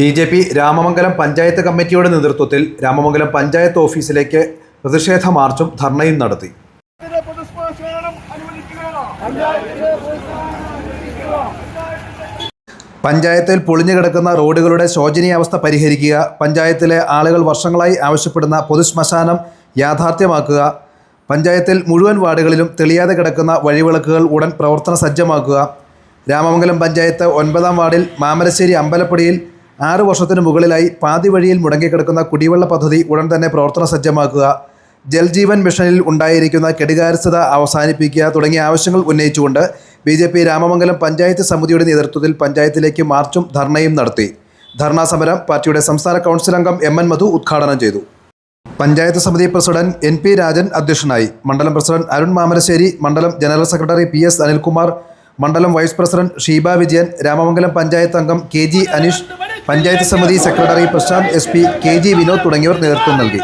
B J P Ramamangalam panchayat കമ്മിറ്റിയുടെ നേതൃത്വത്തിൽ രാമമംഗലം പഞ്ചായത്ത് ഓഫീസിലേക്ക് പ്രതിഷേധ മാർച്ചും ധർണയും നടത്തി. പഞ്ചായത്തിൽ പൊളിഞ്ഞു കിടക്കുന്ന റോഡുകളുടെ ശോചനീയാവസ്ഥ പരിഹരിക്കുക പഞ്ചായത്തിലെ ആളുകൾ വർഷങ്ങളായി ആവശ്യപ്പെടുന്ന പൊതുശ്മശാനം യാഥാർത്ഥ്യമാക്കുക പഞ്ചായത്തിൽ മുഴുവൻ വാർഡുകളിലും തെളിയാതെ കിടക്കുന്ന വഴിവിളക്കുകൾ ഉടൻ പ്രവർത്തന സജ്ജമാക്കുക രാമമംഗലം പഞ്ചായത്ത് ഒൻപതാം വാർഡിൽ മാമരശ്ശേരി അമ്പലപ്പടിയിൽ ആറ് വർഷത്തിനു മുകളിലായി പാതി വഴിയിൽ മുടങ്ങിക്കിടക്കുന്ന കുടിവെള്ള പദ്ധതി ഉടൻ തന്നെ പ്രവർത്തന സജ്ജമാക്കുക. ജൽജീവൻ മിഷനിൽ ഉണ്ടായിരിക്കുന്ന കെടുകാര്യസ്ഥത അവസാനിപ്പിക്കുക തുടങ്ങിയ ആവശ്യങ്ങൾ ഉന്നയിച്ചുകൊണ്ട് B J P Ramamangalam panchayat സമിതിയുടെ നേതൃത്വത്തിൽ പഞ്ചായത്തിലേക്ക് മാർച്ചും ധർണയും നടത്തി. ധർണാ സമരം പാർട്ടിയുടെ സംസ്ഥാന കൗൺസിൽ അംഗം എം എൻ മധു ഉദ്ഘാടനം ചെയ്തു. പഞ്ചായത്ത് സമിതി പ്രസിഡന്റ് എൻ പി രാജൻ അധ്യക്ഷനായി. മണ്ഡലം പ്രസിഡന്റ് അരുൺ മാമരശ്ശേരി മണ്ഡലം general secretary P S Anilkumar മണ്ഡലം വൈസ് പ്രസിഡന്റ് ഷീബ വിജയൻ രാമമംഗലം പഞ്ചായത്ത് അംഗം കെ ജി അനീഷ് പഞ്ചായത്ത് സമിതി secretary Prashanth S P K G Vinod തുടങ്ങിയവർ നേതൃത്വം നൽകി.